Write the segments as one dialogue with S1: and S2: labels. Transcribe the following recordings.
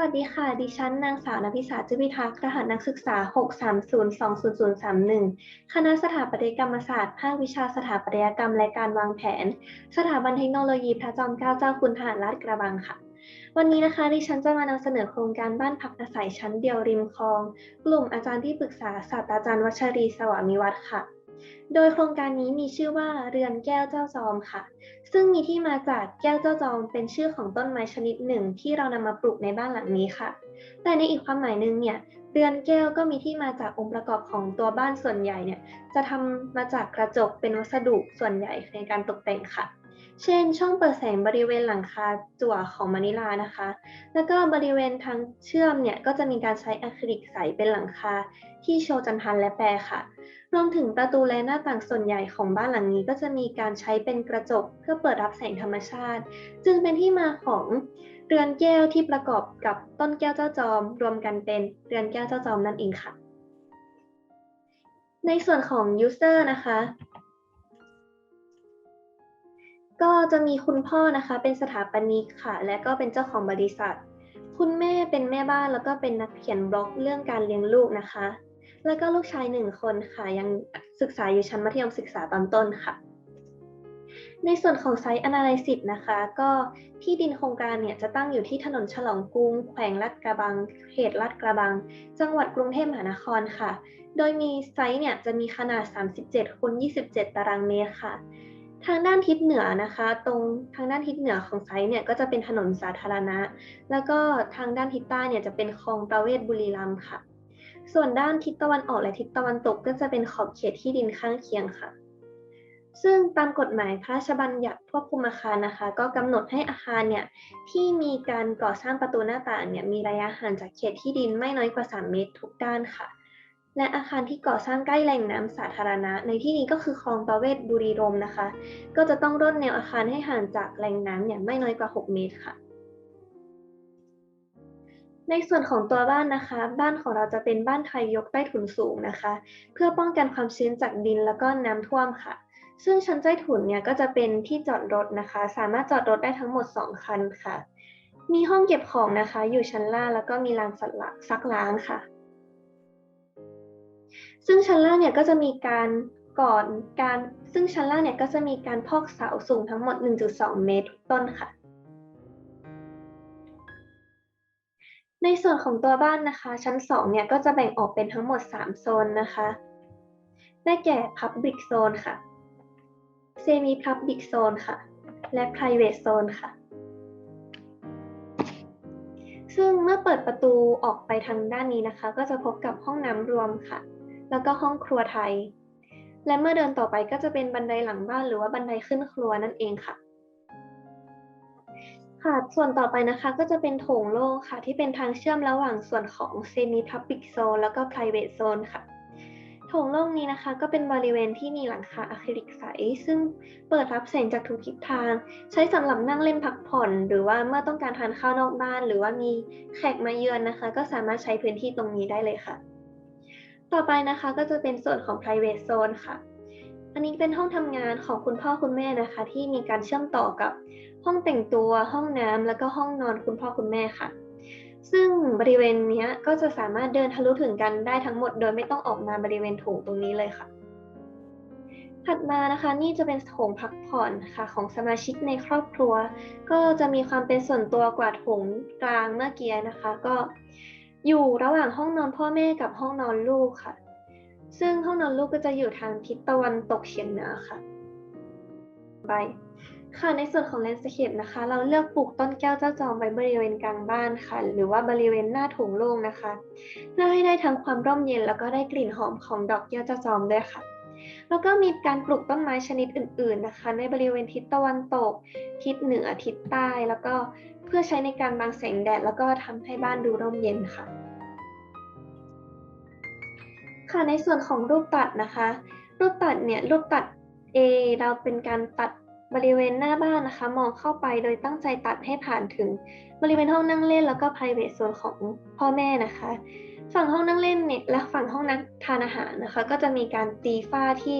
S1: วัสดีค่ะ ดิฉันนางสาวนภิษาจุพิทักษ์รหัสนักศึกษา 6302031 คณะสถาปัตยกรรมศาสตร์ ภาควิชาสถาปัตยกรรมและการวางแผน สถาบันเทคโนโลยีพระจอมเกล้าเจ้าคุณทหารลาดกระบังค่ะ วันนี้นะคะ ดิฉันจะมานำเสนอโครงการบ้านพักอาศัยชั้นเดียวริมคลอง กลุ่มอาจารย์ที่ปรึกษาศาสตราจารย์วัชรีสวามิวัฒน์ค่ะ โดยโครงการนี้มีชื่อว่าเรือนแก้วเจ้าจอมค่ะ ซึ่งมีที่มาจากแก้วเจ้าจอม เป็นชื่อของต้นไม้ชนิดหนึ่งที่เรานำมาปลูกในบ้านหลังนี้ค่ะ แต่ในอีกความหมายหนึ่งเนี่ยเรือนแก้วก็มีที่มาจากองค์ประกอบของตัวบ้านส่วนใหญ่เนี่ยจะทำมาจากกระจกเป็นวัสดุส่วนใหญ่ในการตกแต่งค่ะ เช่น ช่องเปิดแสงบริเวณหลังคาจั่วของมานิลานะคะ แล้วก็บริเวณทางเชื่อมเนี่ยก็จะมีการใช้อะคริลิกใสเป็นหลังคาที่โชว์จันทันและแปรค่ะ รวมถึงประตูและหน้าต่างส่วนใหญ่ของบ้านหลังนี้ก็จะมีการใช้เป็นกระจกเพื่อเปิดรับแสงธรรมชาติ จึงเป็นที่มาของเรือนแก้วที่ประกอบกับต้นแก้วเจ้าจอม รวมกันเป็นเรือนแก้วเจ้าจอมนั่นเองค่ะ ในส่วนของ user นะคะ ก็จะมีคุณพ่อนะคะเป็นสถาปนิกค่ะ และก็เป็นเจ้าของบริษัท คุณแม่เป็นแม่บ้านแล้วก็เป็นนักเขียนบล็อกเรื่องการเลี้ยงลูกนะคะ แล้วก็ลูกชายหนึ่งคนค่ะ ยังศึกษาอยู่ชั้นมัธยมศึกษาตอนต้นค่ะ ในส่วนของไซต์ Analysis นะคะ ก็ที่ดินโครงการเนี่ยจะตั้งอยู่ที่ถนนฉลองกรุง แขวงลาดกระบัง เขตลาดกระบัง จังหวัดกรุงเทพมหานครค่ะ โดยมีไซต์เนี่ยจะมีขนาด 37คูณ27 ตารางเมตรค่ะทางด้านทิศเหนือนะคะ ตรงทางด้านทิศเหนือของไซต์เนี่ยก็จะเป็นถนนสาธารณะ แล้วก็ทางด้านทิศใต้เนี่ยจะเป็นคลองประเวศบุรีรัมย์ค่ะ ส่วนด้านทิศตะวันออกและทิศตะวันตกก็จะเป็นขอบเขตที่ดินข้างเคียงค่ะ ซึ่งตามกฎหมายพระราชบัญญัติควบคุมอาคารนะคะ ก็กำหนดให้อาคารเนี่ยที่มีการก่อสร้างประตูหน้าต่างเนี่ยมีระยะห่างจากเขตที่ดินไม่น้อยกว่า 3 เมตรทุกด้านค่ะ และอาคารที่ก่อสร้างใกล้แหล่งน้ำสาธารณะ ในที่นี้ก็คือคลองประเวศบุรีรมนะคะ ก็จะต้องร่นแนวอาคารให้ห่างจากแหล่งน้ำเนี่ยไม่น้อยกว่า 6 เมตรค่ะ ในส่วนของตัวบ้านนะคะ บ้านของเราจะเป็นบ้านไทยยกใต้ถุนสูงนะคะ เพื่อป้องกันความชื้นจากดินแล้วก็น้ำท่วมค่ะ ซึ่งชั้นใต้ถุนเนี่ยก็จะเป็นที่จอดรถนะคะ สามารถจอดรถได้ทั้งหมด 2 คันค่ะ มีห้องเก็บของนะคะ อยู่ชั้นล่างแล้วก็มีลานซักล้างค่ะ ซึ่งชั้นล่างเนี่ยก็จะมีการก่อนการซึ่งชั้นล่างเนี่ยก็จะมีการพอกเสาสูงทั้งหมด 1.2 เมตรต้นค่ะ ในส่วนของตัวบ้านนะคะ ชั้น 2 เนี่ยก็จะแบ่งออกเป็นทั้งหมด 3 โซนนะคะ ได้แก่ Public Zone ค่ะ Semi Public Zone ค่ะ และ Private Zone ค่ะ ซึ่งเมื่อเปิดประตูออกไปทางด้านนี้นะคะ ก็จะพบกับห้องน้ำรวมค่ะ แล้วก็ห้องครัวไทย และเมื่อเดินต่อไปก็จะเป็นบันไดหลังบ้านหรือว่าบันไดขึ้นครัวนั่นเองค่ะ ค่ะ ส่วนต่อไปนะคะก็จะเป็นโถงโล่งค่ะ ที่เป็นทางเชื่อมระหว่างส่วนของ Semi Public Zone แล้วก็ Private Zone ค่ะ โถงโล่งนี้นะคะ ก็เป็นบริเวณที่มีหลังคาอะคริลิกใส ซึ่งเปิดรับแสงจากทุกทิศทาง ใช้สำหรับนั่งเล่นพักผ่อน หรือว่าเมื่อต้องการทานข้าวนอกบ้าน หรือว่ามีแขกมาเยือนนะคะ ก็สามารถใช้พื้นที่ตรงนี้ได้เลยค่ะ ต่อไปนะคะก็จะเป็นส่วนของ private zone ค่ะอันนี้เป็นห้องทำงานของคุณพ่อคุณแม่นะคะ ที่มีการเชื่อมต่อกับ ห้องแต่งตัวห้องน้ำแล้วก็ห้องนอนคุณพ่อคุณแม่ค่ะ ซึ่งบริเวณนี้ก็จะสามารถเดินทะลุถึงกันได้ทั้งหมด โดยไม่ต้องออกมาบริเวณโถงตรงนี้เลยค่ะ ถัดมานะคะนี่จะเป็นโถงพักผ่อนค่ะ ของสมาชิกในครอบครัว ก็จะมีความเป็นส่วนตัวกว่าโถงกลางเมื่อกี้นะคะ ก็อยู่ระหว่างห้องนอนพ่อแม่กับห้องนอนลูกค่ะ ซึ่งห้องนอนลูกก็จะอยู่ทางทิศตะวันตกเฉียงเหนือค่ะไป ค่ะในส่วนของ landscape นะคะ เราเลือกปลูกต้นแก้วเจ้าจอมไว้บริเวณกลางบ้านค่ะ หรือว่าบริเวณหน้าถงโล่งนะคะ เพื่อให้ได้ทั้งความร่มเย็นแล้วก็ได้กลิ่นหอมของดอกแก้วเจ้าจอมด้วยค่ะ แล้วก็มีการปลูกต้นไม้ชนิดอื่น ๆนะคะ ในบริเวณทิศตะวันตก ทิศเหนือทิศใต้ แล้วก็เพื่อใช้ในการบังแสงแดด แล้วก็ทำให้บ้านดูร่มเย็นค่ะ ค่ะในส่วนของรูปตัดนะคะ รูปตัดเนี่ยรูปตัด A เราเป็นการตัด บริเวณหน้าบ้านนะคะ มองเข้าไปโดยตั้งใจตัดให้ผ่านถึง บริเวณห้องนั่งเล่นแล้วก็ private zone ของพ่อแม่นะคะ ฝั่งห้องนั่งเล่นเนี่ยและฝั่งห้องนั่งทานอาหารนะคะ ก็จะมีการตีฝ้าที่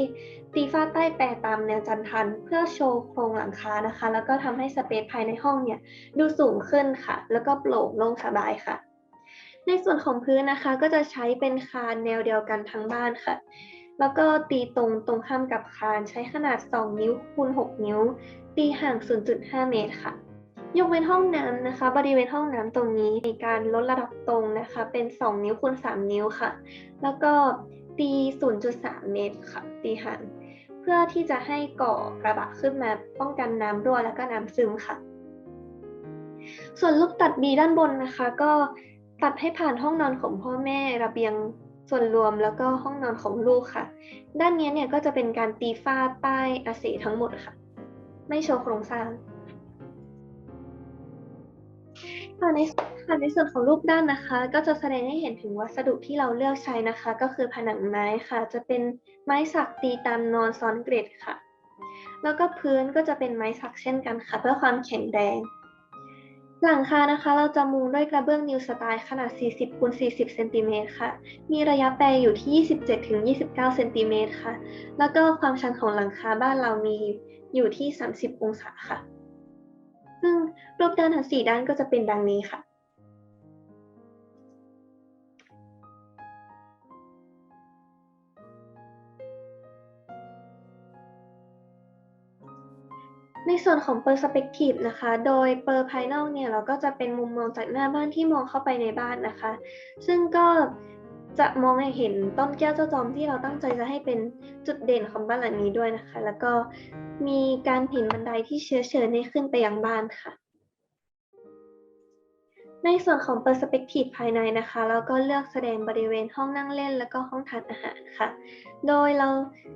S1: ตีฝ้าใต้แปรตามแนวจันทัน เพื่อโชว์โครงหลังคานะคะ แล้วก็ทำให้สเปซภายในห้องเนี่ยดูสูงขึ้นค่ะ แล้วก็โปร่งโล่งสบายค่ะ ในส่วนของพื้นนะคะก็จะใช้เป็นคานแนวเดียวกันทั้งบ้านค่ะ แล้วก็ตีตรงตรงข้ามกับคานใช้ขนาด 2 นิ้วคูณ 6 นิ้ว ตีห่าง 0.5 เมตรค่ะ ยกเว้นห้องน้ำนะคะ บริเวณห้องน้ำตรงนี้มีการลดระดับตรงนะคะ เป็น 2 นิ้วคูณ 3 นิ้วค่ะ แล้วก็ตี 0.3 เมตรค่ะ ตีห่าง เพื่อที่จะให้ก่อกระบะขึ้นมาป้องกันน้ำรั่วแล้วก็น้ำซึมค่ะ ส่วนลูกตัดดีด้านบนนะคะ ก็ตัดให้ผ่านห้องนอนของพ่อแม่ระเบียง ส่วนรวมแล้วก็ห้องนอนของลูกค่ะ ด้านนี้เนี่ยก็จะเป็นการตีฝ้าใต้อาเสทั้งหมดค่ะ ไม่โชว์โครงสร้างค่ะในค่ะในส่วนของรูปด้านนะคะ ก็จะแสดงให้เห็นถึงวัสดุที่เราเลือกใช้นะคะ ก็คือผนังไม้ค่ะ จะเป็นไม้สักตีตามนอนซ้อนเกรดค่ะ แล้วก็พื้นก็จะเป็นไม้สักเช่นกันค่ะ เพื่อความแข็งแรง หลังคานะคะ เราจะมุงด้วยกระเบื้องนิวสไตล์ขนาด 40คูณ40เซนติเมตรค่ะ มีระยะแปรอยู่ที่ 27ถึง29เซนติเมตรค่ะ แล้วก็ความชันของหลังคาบ้านเรามีอยู่ที่ 30 องศาค่ะ ซึ่งรูปด้านทั้ง4ด้านก็จะเป็นดังนี้ค่ะ ส่วนของ Perspective นะคะ โดย Per ภายนอกเนี่ยเราก็จะเป็นมุมมองจากหน้าบ้านที่มองเข้าไปในบ้านนะคะ ซึ่งก็จะมองเห็นต้นแก้วเจ้าจอมที่เราตั้งใจจะให้เป็นจุดเด่นของบ้านหลังนี้ด้วยนะคะ แล้วก็มีการเห็นบันไดที่เชื้อเชิญให้ขึ้นไปยังบ้านค่ะ ในส่วนของ Perspective ภายในนะคะ เราก็เลือกแสดงบริเวณห้องนั่งเล่น แล้วก็ห้องทานอาหารค่ะ โดยเรา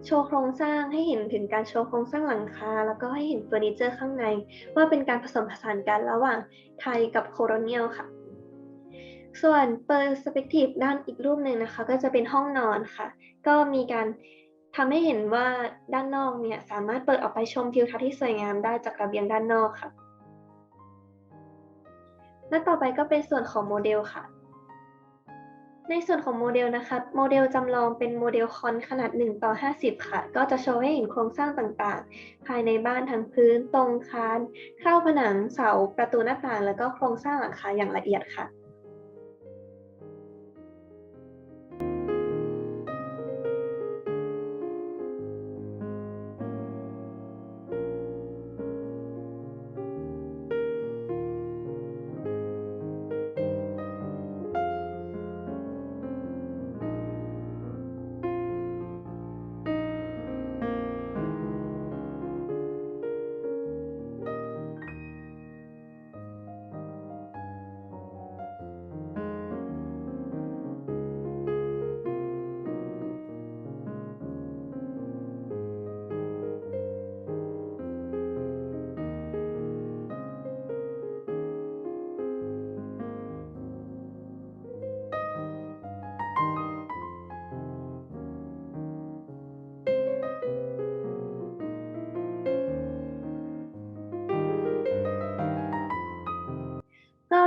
S1: โชว์โครงสร้างให้เห็นถึงการโชว์โครงสร้างหลังคา แล้วก็ให้เห็นเฟอร์นิเจอร์ข้างใน ว่าเป็นการผสมผสานกันระหว่างไทยกับโคโรเนียลค่ะ ส่วน Perspective ด้านอีกรูปหนึ่งนะคะ ก็จะเป็นห้องนอนค่ะ ก็มีการทำให้เห็นว่าด้านนอกเนี่ยสามารถเปิดออกไปชมทิวทัศน์ที่สวยงามได้จากระเบียงด้านนอกค่ะ และต่อไปก็เป็นส่วนของโมเดลค่ะ ในส่วนของโมเดลนะคะ โมเดลจำลองเป็นโมเดลคอนขนาด 1 ต่อ 50 ค่ะ ก็จะโชว์ให้เห็นโครงสร้างต่างๆ ภายในบ้านทั้งพื้น ตรงคาน เข้าผนัง เสา ประตูหน้าต่าง แล้วก็โครงสร้างหลังคาอย่างละเอียดค่ะ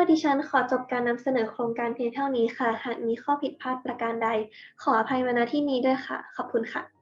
S1: ดิฉันขอจบการนำเสนอโครงการเพียงเท่านี้ค่ะ หากมีข้อผิดพลาดประการใด ขออภัยมาณที่นี้ด้วยค่ะ ขอบคุณค่ะ